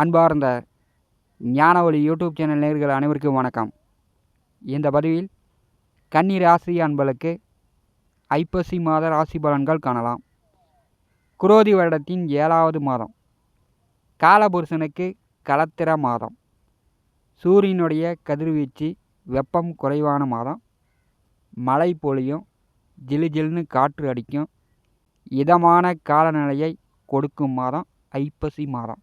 அன்பார்ந்த ஞானவழி YouTube channel நேர்கள் அனைவருக்கும் வணக்கம். இந்த பதிவில் கன்னி ராசி அன்பளுக்கு ஐப்பசி மாத ராசி பலன்கள் காணலாம். குரோதி வருடத்தின் ஏழாவது மாதம். காலபுருஷனுக்கு கலத்திர மாதம். சூரியனுடைய கதிர்வீச்சு வெப்பம் குறைவான மாதம். மழை பொழியும் ஜிலு ஜில்னு காற்று அடிக்கும் இதமான காலநிலையை கொடுக்கும் மாதம் ஐப்பசி மாதம்.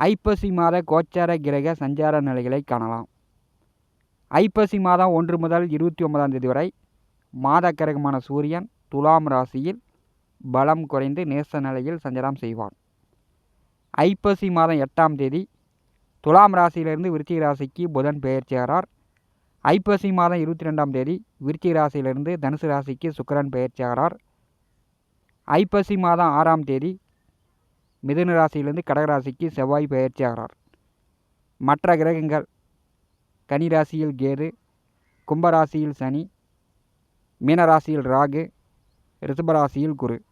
ஐப்பசி மாத கோச்சார கிரக சஞ்சார நிலைகளை காணலாம். ஐப்பசி மாதம் ஒன்று முதல் இருபத்தி ஒன்பதாம் தேதி வரை மாத கிரகமான சூரியன் துலாம் ராசியில் பலம் குறைந்து நேச நிலையில் சஞ்சாரம் செய்வார் ஐப்பசி மாதம் எட்டாம் தேதி துலாம் ராசியிலிருந்து விருச்சிக ராசிக்கு புதன் பெயர்ச்சியாரார் ஐப்பசி மாதம் இருபத்தி ரெண்டாம் தேதி விருச்சிக ராசியிலிருந்து தனுசு ராசிக்கு சுக்கரன் பெயர்ச்சியாரார் ஐப்பசி மாதம் ஆறாம் தேதி மிதுன ராசியிலிருந்து கடகராசிக்கு செவ்வாய் பயிற்சி ஆகிறார். மற்ற கிரகங்கள் கனி ராசியில் கேது கும்பராசியில் சனி மீனராசியில் ராகு ரிஷபராசியில் குரு.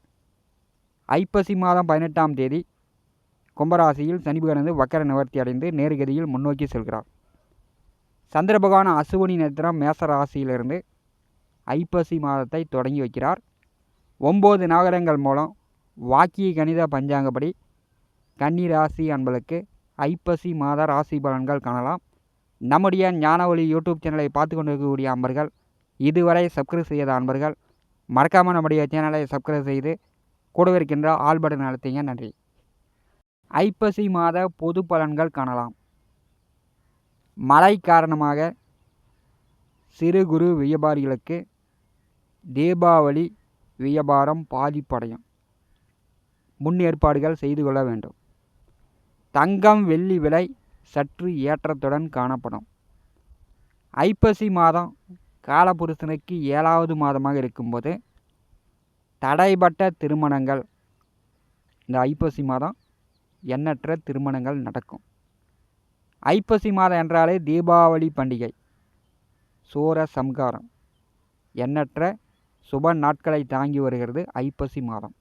ஐப்பசி மாதம் பதினெட்டாம் தேதி கும்பராசியில் சனி பகவானது வக்கர நிவர்த்தி அடைந்து நேர்கதியில் முன்னோக்கி செல்கிறார். சந்திர பகவான் அசுவனி நட்சத்திரம் மேச ராசியிலிருந்து ஐப்பசி மாதத்தை தொடங்கி வைக்கிறார். ஒம்பது நகரங்கள் மூலம் வாக்கிய கணித பஞ்சாங்கப்படி கன்னி ராசி அன்பளுக்கு ஐப்பசி மாத ராசி பலன்கள் காணலாம். நம்முடைய ஞானவழி யூடியூப் சேனலை பார்த்து கொண்டிருக்கக்கூடிய அன்பர்கள் இதுவரை சப்ஸ்கிரைப் செய்யாத அன்பர்கள் மறக்காமல் நம்முடைய சேனலை சப்ஸ்கிரைப் செய்து கூடவே இருக்கின்ற ஆல் பட்டன் அழுத்திங்க. நன்றி. ஐப்பசி மாத பொது பலன்கள் காணலாம். மழை காரணமாக சிறு குறு வியாபாரிகளுக்கு தீபாவளி வியாபாரம் பாதிப்படையும். முன்னேற்பாடுகள் செய்து கொள்ள வேண்டும். தங்கம் வெள்ளி விலை சற்று ஏற்றத்துடன் காணப்படும். ஐப்பசி மாதம் காலபுருஷனுக்கு ஏழாவது மாதமாக இருக்கும்போது தடைபட்ட திருமணங்கள். இந்த ஐப்பசி மாதம் எண்ணற்ற திருமணங்கள் நடக்கும். ஐப்பசி மாதம் என்றாலே தீபாவளி பண்டிகை. சூர சம்காரம் எண்ணற்ற சுப நாட்களை தாங்கி வருகிறது ஐப்பசி மாதம்.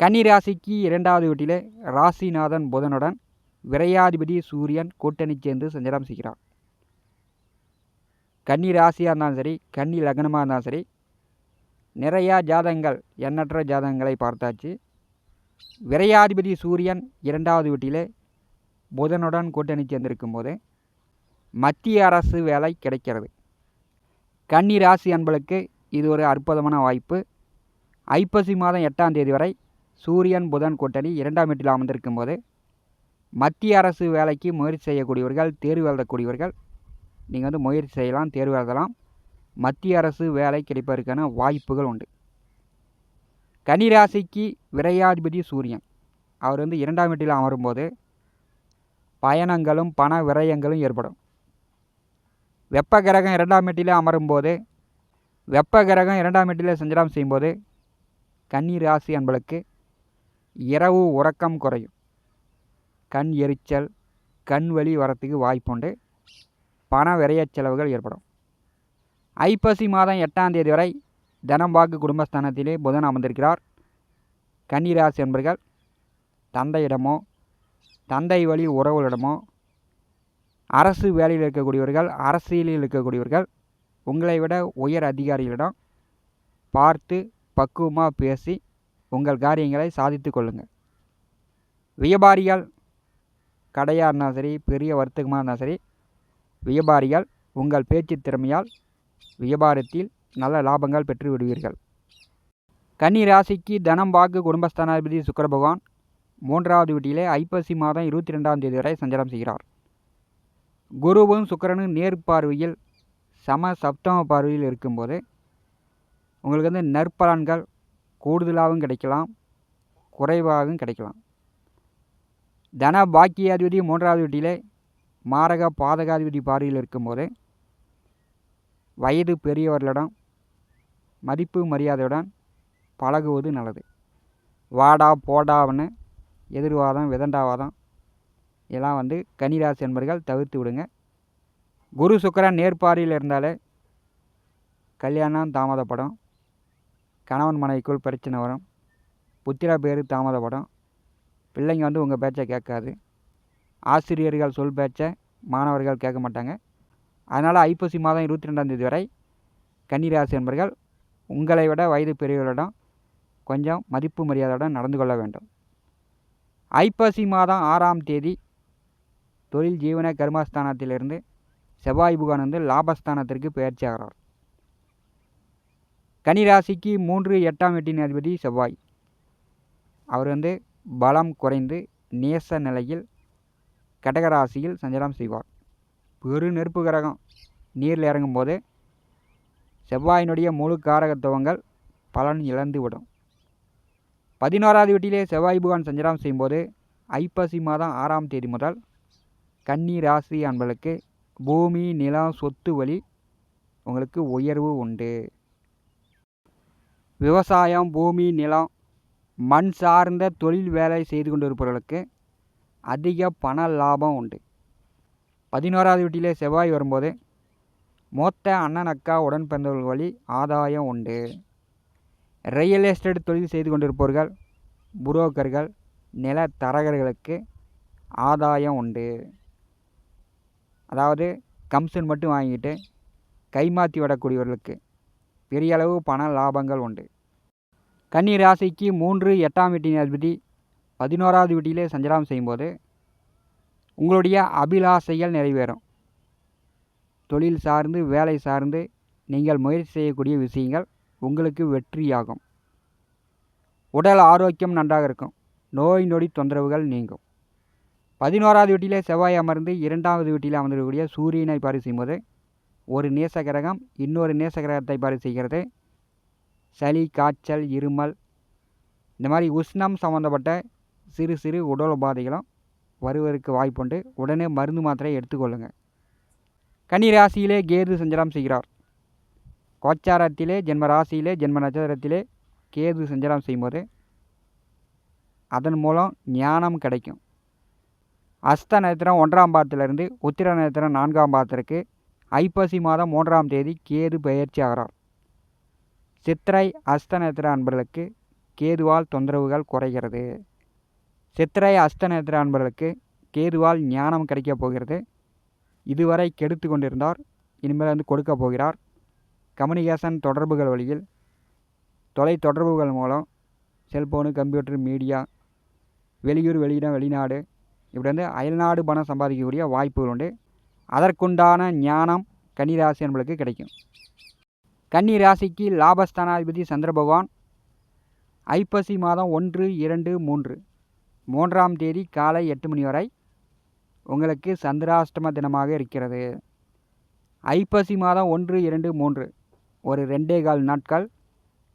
கன்னி ராசிக்கு இரண்டாவது வீட்டிலே ராசிநாதன் புதனுடன் விரையாதிபதி சூரியன் கூட்டணி சேர்ந்து சஞ்சாரம் செய்கிறார். கன்னி ராசியாக இருந்தாலும் சரி கன்னி லக்னமாக இருந்தாலும் சரி நிறையா ஜாதகங்கள் எண்ணற்ற ஜாதகங்களை பார்த்தாச்சு. விரையாதிபதி சூரியன் இரண்டாவது வீட்டிலே புதனுடன் கூட்டணி சேர்ந்திருக்கும் போது மத்திய அரசு வேலை கிடைக்கிறது. கன்னி ராசி அன்பளுக்கு இது ஒரு அற்புதமான வாய்ப்பு. ஐப்பசி மாதம் எட்டாம் தேதி வரை சூரியன் புதன் கூட்டணி இரண்டாம் வீட்டில் அமர்ந்திருக்கும் போது மத்திய அரசு வேலைக்கு முயற்சி செய்யக்கூடியவர்கள் தேர்வு எழுதக்கூடியவர்கள் நீங்கள் வந்து முயற்சி செய்யலாம் தேர்வு எழுதலாம். மத்திய அரசு வேலை கிடைப்பதற்கான வாய்ப்புகள் உண்டு. கன்னிராசிக்கு விரையாதிபதி சூரியன். அவர் வந்து இரண்டாம் வீட்டில் அமரும்போது பயணங்களும் பண விரயங்களும் ஏற்படும். வெப்ப கிரகம் இரண்டாம் வீட்டில் அமரும்போது வெப்ப கிரகம் இரண்டாம் வீட்டில் சஞ்சாரம் செய்யும்போது கன்னி ராசி அன்பளுக்கு இரவு உறக்கம் குறையும். கண் எரிச்சல் கண் வலி வரத்துக்கு வாய்ப்புண்டு பண விரைய செலவுகள் ஏற்படும். ஐப்பசி மாதம் எட்டாம் தேதி வரை தனம்பாக்கு குடும்பஸ்தானத்திலே புதன் அமர்ந்திருக்கிறார். கன்னிராசி என்பர்கள் தந்தையிடமோ தந்தை வழி உறவுகளிடமோ அரசு வேலையில் இருக்கக்கூடியவர்கள் அரசியலில் இருக்கக்கூடியவர்கள் உங்களை விட உயர் அதிகாரிகளிடம் பார்த்து பக்குவமாக பேசி உங்கள் காரியங்களை சாதித்து கொள்ளுங்கள் வியாபாரிகள் கடையாக இருந்தாலும் சரி பெரிய வர்த்தகமாக இருந்தாலும் சரி வியாபாரிகள் உங்கள் பேச்சு திறமையால் வியாபாரத்தில் நல்ல லாபங்கள் பெற்று விடுவீர்கள். கன்னி ராசிக்கு தனம் வாக்கு குடும்பஸ்தானாதிபதி சுக்கர பகவான் மூன்றாவது வீட்டிலே ஐப்பசி மாதம் இருபத்தி ரெண்டாம் தேதி வரை சஞ்சாரம் செய்கிறார். குருவும் சுக்கரனும் நேர் பார்வையில் சம சப்தம பார்வையில் இருக்கும்போது உங்களுக்கு வந்து நற்பலன்கள் கூடுதலாகவும் கிடைக்கலாம் குறைவாகவும் கிடைக்கலாம். தன பாக்கியாதிபதி மூன்றாவது வீட்டிலே மாரக பாதகாதிபதி பார்வையில் இருக்கும்போது வயது பெரியவர்களிடம் மதிப்பு மரியாதையுடன் பழகுவது நல்லது. வாடா போடான்னு எதிர்வாதம் விதண்டாவாதம் இதெல்லாம் வந்து கன்னிராசி என்பர்கள் தவிர்த்து விடுங்க. குரு சுக்கரன் நேர்பாரியில் இருந்தாலே கல்யாணம் தாமதப்படும். கணவன் மனைவிக்குள் பிரச்சனை வரும். புத்திரா பேர் தாமதப்படும். பிள்ளைங்க வந்து உங்கள் பேச்சை கேட்காது. ஆசிரியர்கள் சொல் பேச்சை மாணவர்கள் கேட்க மாட்டாங்க. அதனால் ஐப்பசி மாதம் இருபத்தி ரெண்டாந்தேதி வரை கன்னிராசி என்பர்கள் உங்களை விட வயது பெரியவர்களிடம் கொஞ்சம் மதிப்பு மரியாதையுடன் நடந்து கொள்ள வேண்டும். ஐப்பசி மாதம் ஆறாம் தேதி தொழில் ஜீவன கர்மஸ்தானத்திலிருந்து செவ்வாய் புகான் வந்து லாபஸ்தானத்திற்கு பயிற்சி ஆகிறார் கன்னிராசிக்கு மூன்று எட்டாம் வீட்டின் அதிபதி செவ்வாய். அவர் வந்து பலம் குறைந்து நேச நிலையில் கடகராசியில் சஞ்சலம் செய்வார். பெரு நெருப்பு கிரகம். நீரில் இறங்கும்போது செவ்வாயினுடைய முழு காரகத்துவங்கள் பலன் இழந்துவிடும் பதினோராவது வீட்டிலே செவ்வாய் புகான் சஞ்சலம் செய்யும்போது ஐப்பசி மாதம் ஆறாம் தேதி முதல் கன்னி ராசி அன்பளுக்கு பூமி நிலம் சொத்து வழி உங்களுக்கு உயர்வு உண்டு. விவசாயம் பூமி நிலம் மண் சார்ந்த தொழில் வேலை செய்து கொண்டிருப்பவர்களுக்கு அதிக பண லாபம் உண்டு. பதினோராவது வீட்டிலே செவ்வாய் வரும்போது மூத்த அண்ணன் அக்கா உடன் பிறந்தவர்கள் வழி ஆதாயம் உண்டு. ரியல் எஸ்டேட் தொழில் செய்து கொண்டிருப்பவர்கள் புரோக்கர்கள் நில தரகர்களுக்கு ஆதாயம் உண்டு. அதாவது கம்சன் மட்டும் வாங்கிட்டு கைமாற்றி விடக்கூடியவர்களுக்கு பெரியளவு பண லாபங்கள் உண்டு. கன்னி ராசிக்கு மூன்று எட்டாம் வீட்டின் அதிபதி பதினோராவது வீட்டிலே சஞ்சலம் செய்யும்போது உங்களுடைய அபிலாசைகள் நிறைவேறும். தொழில் சார்ந்து வேலை சார்ந்து நீங்கள் முயற்சி செய்யக்கூடிய விஷயங்கள் உங்களுக்கு வெற்றியாகும். உடல் ஆரோக்கியம் நன்றாக இருக்கும். நோய் நொடி தொந்தரவுகள் நீங்கும். பதினோராவது வீட்டிலே செவ்வாய் அமர்ந்து இரண்டாவது வீட்டில் அமர்ந்திருக்கக்கூடிய சூரியனை பாரி செய்யும்போது ஒரு நேச கிரகம் இன்னொரு நேச கிரகத்தை செய்கிறது. சளி காய்ச்சல் இருமல். இந்த மாதிரி உஷ்ணம் சம்மந்தப்பட்ட சிறு சிறு உடல் உபாதைகளும் வருவதற்கு வாய்ப்புண்டு உடனே மருந்து மாத்திரை எடுத்துக்கொள்ளுங்கள் கன்னி ராசியிலே கேது சஞ்சலம் செய்கிறார். கோச்சாரத்திலே ஜென்ம ராசியிலே ஜென்ம நட்சத்திரத்திலே கேது சஞ்சலம் செய்யும்போது அதன் மூலம் ஞானம் கிடைக்கும். அஸ்த நட்சத்திரம் ஒன்றாம் பாதத்திலிருந்து உத்திர நட்சத்திரம் நான்காம் பாதத்திற்கு ஐப்பசி மாதம் மூன்றாம் தேதி கேது பயிற்சி ஆகிறார் சித்திரை அஸ்த நேத்திர அன்பர்களுக்கு கேதுவால் தொந்தரவுகள் குறைகிறது. சித்திரை அஸ்த நேத்திர அன்பர்களுக்கு கேதுவால் ஞானம் கிடைக்கப் போகிறது. இதுவரை கெடுத்து கொண்டிருந்தார் இனிமேல் வந்து கொடுக்க போகிறார். கம்யூனிகேஷன் தொடர்புகள் வழியில் தொலை தொடர்புகள் மூலம் செல்ஃபோனு கம்ப்யூட்டர் மீடியா வெளியூர் வெளியிடம் வெளிநாடு இப்படி வந்து அயல்நாடு பணம் சம்பாதிக்கக்கூடிய வாய்ப்புகள் உண்டு. அதற்குண்டான ஞானம் கன்னிராசி என்பளுக்கு கிடைக்கும். கன்னி ராசிக்கு லாபஸ்தானாதிபதி சந்திர பகவான். ஐப்பசி மாதம் ஒன்று இரண்டு மூன்று. மூன்றாம் தேதி காலை எட்டு மணி வரை உங்களுக்கு சந்திராஷ்டம தினமாக இருக்கிறது. ஐப்பசி மாதம் ஒன்று இரண்டு மூன்று. ஒரு ரெண்டே கால் நாட்கள்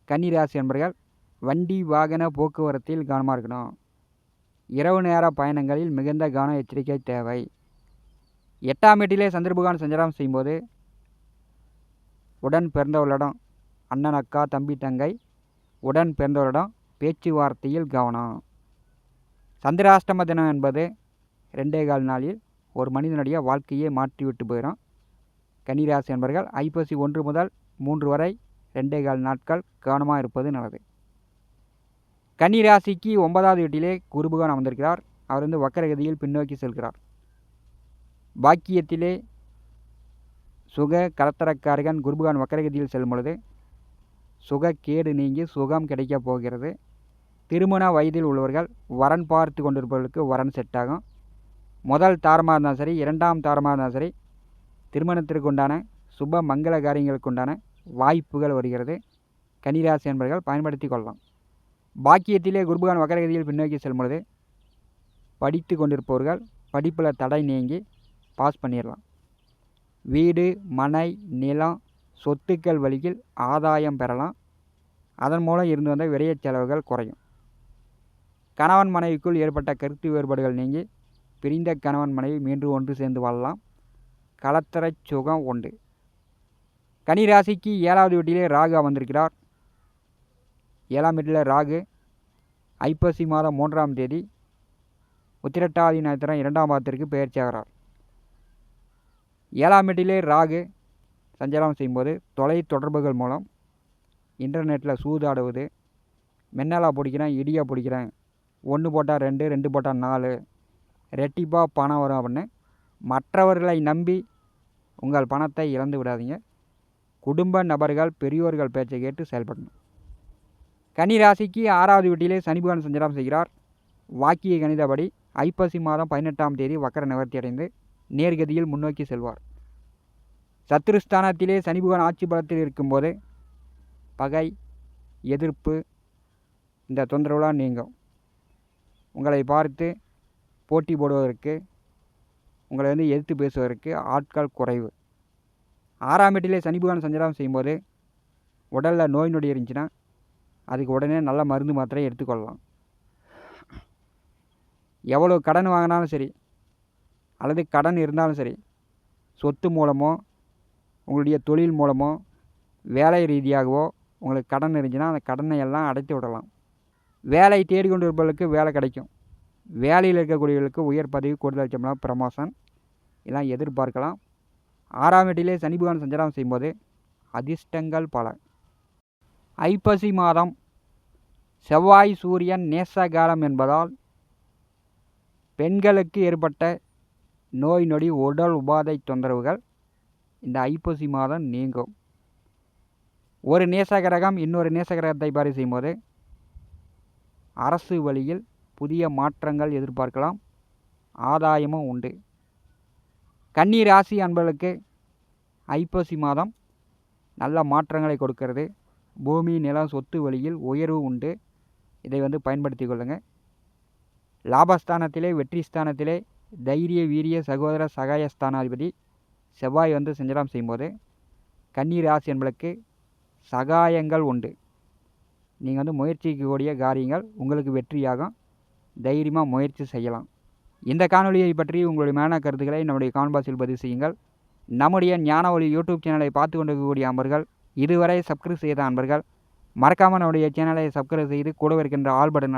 கன்னிராசி நண்பர்கள் வண்டி வாகன போக்குவரத்தில் கவனமாக இருக்கணும். இரவு நேர பயணங்களில் மிகுந்த கவன எச்சரிக்கை தேவை. எட்டாம் வீட்டிலே சந்திரபகவான் சஞ்சாரம் செய்யும்போது உடன் பிறந்தவர்களிடம் அண்ணன் அக்கா தம்பி தங்கை உடன் பிறந்தவரிடம் பேச்சுவார்த்தையில் கவனம். சந்திராஷ்டம தினம் என்பது ரெண்டே கால் நாளில் ஒரு மனிதனுடைய வாழ்க்கையை மாற்றிவிட்டு போயிடும். கன்னிராசி என்பர்கள் ஐப்பசி ஒன்று முதல் மூன்று வரை ரெண்டே கால் நாட்கள் கவனமாக இருப்பது நல்லது. கன்னிராசிக்கு ஒன்பதாவது வீட்டிலே குருபகவான் அமர்ந்திருக்கிறார். அவர் வந்து வக்கரகதியில் பின்னோக்கி செல்கிறார். பாக்கியத்திலே சுக கலத்தரக்காரகன் குருபகான் வக்கரகதியில் செல்லும் பொழுது கேடு நீங்கி சுகம் கிடைக்கப் போகிறது. திருமண வயதில் உள்ளவர்கள் வரன் பார்த்து கொண்டிருப்பவர்களுக்கு வரன் செட் ஆகும் முதல் தாரமாக இருந்தாலும் சரி இரண்டாம் தாரமாக இருந்தாலும் சரி திருமணத்திற்கு உண்டான சுப மங்கள காரியங்களுக்கு உண்டான வாய்ப்புகள் வருகிறது. கன்னிராசி என்பவர்கள் பயன்படுத்தி கொள்ளலாம். பாக்கியத்திலே குருபகான் வக்கரகதியில் பின்னோக்கி செல்லும் பொழுது படித்து கொண்டிருப்பவர்கள் படிப்பில் தடை நீங்கி பாஸ் பண்ணிடலாம். வீடு மனை நிலம் சொத்துக்கள் வழியில் ஆதாயம் பெறலாம். அதன் மூலம் இருந்து வந்த விரைய செலவுகள் குறையும். கணவன் மனைவிக்குள் ஏற்பட்ட கருத்து வேறுபாடுகள் நீங்கி பிரிந்த கணவன் மனைவி மீண்டும் ஒன்று சேர்ந்து வாழலாம். கலத்தர சுகம் உண்டு. கனிராசிக்கு ஏழாவது வீட்டிலே ராகு அமர்ந்திருக்கிறார். ஏழாம் வீட்டில் ராகு ஐப்பசி மாதம் மூன்றாம் தேதி உத்திரட்டாதி நட்சத்திரம் இரண்டாம் பாதத்திற்கு பயிற்சியாகிறார் ஏழாம் வீட்டிலே ராகு சஞ்சாரம் செய்யும்போது தொலை தொடர்புகள் மூலம் இன்டர்நெட்டில் சூதாடுவது மின்னலாக பிடிக்கிறேன் இடியா பிடிக்கிறேன் ஒன்று போட்டால் ரெண்டு ரெண்டு போட்டால் நாலு ரெட்டிப்பாக பணம் வரும் அப்படின்னு மற்றவர்களை நம்பி உங்கள் பணத்தை இழந்து விடாதீங்க. குடும்ப நபர்கள் பெரியோர்கள் பேச்சை கேட்டு செயல்படணும். கனி ராசிக்கு ஆறாவது வீட்டிலே சனி சஞ்சாரம் செய்கிறார். வாக்கிய கணிதப்படி ஐப்பசி மாதம் பதினெட்டாம் தேதி வக்கர நிவர்த்தி அடைந்து நேர்கதியில் முன்னோக்கி செல்வார். சத்துருஸ்தானத்திலே சனி ஆட்சி பலத்தில் இருக்கும்போது பகை எதிர்ப்பு இந்த தொந்தரவுலாம் நீங்கும். உங்களை பார்த்து போட்டி போடுவதற்கு உங்களை வந்து எதிர்த்து பேசுவதற்கு ஆட்கள் குறைவு. ஆறாம் வீட்டிலே சனி பகவான் சஞ்சாரம் செய்யும்போது உடலில் நோய் நொடி இருந்துச்சுன்னா அதுக்கு உடனே நல்ல மருந்து மாத்திரை எடுத்துக்கொள்ளலாம். எவ்வளோ கடன் வாங்கினாலும் சரி அல்லது கடன் இருந்தாலும் சரி சொத்து மூலமோ உங்களுடைய தொழில் மூலமோ வேலை ரீதியாகவோ உங்களுக்கு கடன் இருந்துச்சுன்னா அந்த கடனை எல்லாம் அடைத்து விடலாம். வேலை தேடிக்கொண்டு இருப்பவர்களுக்கு வேலை கிடைக்கும். வேலையில் இருக்கக்கூடியவர்களுக்கு உயர் பதவி கூடுதல் சம்பளம் ப்ரமோஷன் எல்லாம் எதிர்பார்க்கலாம். ஆறாம் வீட்டிலே சனி பகவான் சஞ்சாரம் செய்யும்போது அதிர்ஷ்டங்கள் பல. ஐப்பசி மாதம் செவ்வாய் சூரியன் நேச காலம் என்பதால் பெண்களுக்கு ஏற்பட்ட நோய் நொடி உடல் உபாதை தொந்தரவுகள் இந்த ஐப்பசி மாதம் நீங்கும். ஒரு நேசகிரகம் இன்னொரு நேசகிரகத்தை பாரி செய்யும்போது அரசு வழியில் புதிய மாற்றங்கள் எதிர்பார்க்கலாம். ஆதாயமும் உண்டு. கன்னி ராசி அன்பர்களுக்கு ஐப்பசி மாதம் நல்ல மாற்றங்களை கொடுக்கிறது. பூமி நிலம் சொத்து வழியில் உயர்வு உண்டு. இதை வந்து பயன்படுத்தி கொள்ளுங்கள் லாபஸ்தானத்திலே வெற்றி ஸ்தானத்திலே தைரிய வீரிய சகோதர சகாய ஸ்தானாதிபதி செவ்வாய் வந்து சஞ்சாரம் செய்யும்போது கன்னி ராசி என்பளுக்கு சகாயங்கள் உண்டு. நீங்கள் வந்து முயற்சிக்கக்கூடிய காரியங்கள் உங்களுக்கு வெற்றியாகும். தைரியமாக முயற்சி செய்யலாம். இந்த காணொலியை பற்றி உங்களுடைய மேன கருத்துக்களை நம்முடைய கான்பாஸில் பதிவு செய்யுங்கள். நம்முடைய ஞான ஒளி யூடியூப் சேனலை பார்த்து கொண்டிருக்கக்கூடிய அன்பர்கள் இதுவரை சப்ஸ்கிரைப் செய்த அன்பர்கள் மறக்காமல் நம்முடைய சேனலை சப்ஸ்கிரைப் செய்து கூட இருக்கின்ற ஆல் பட்டன்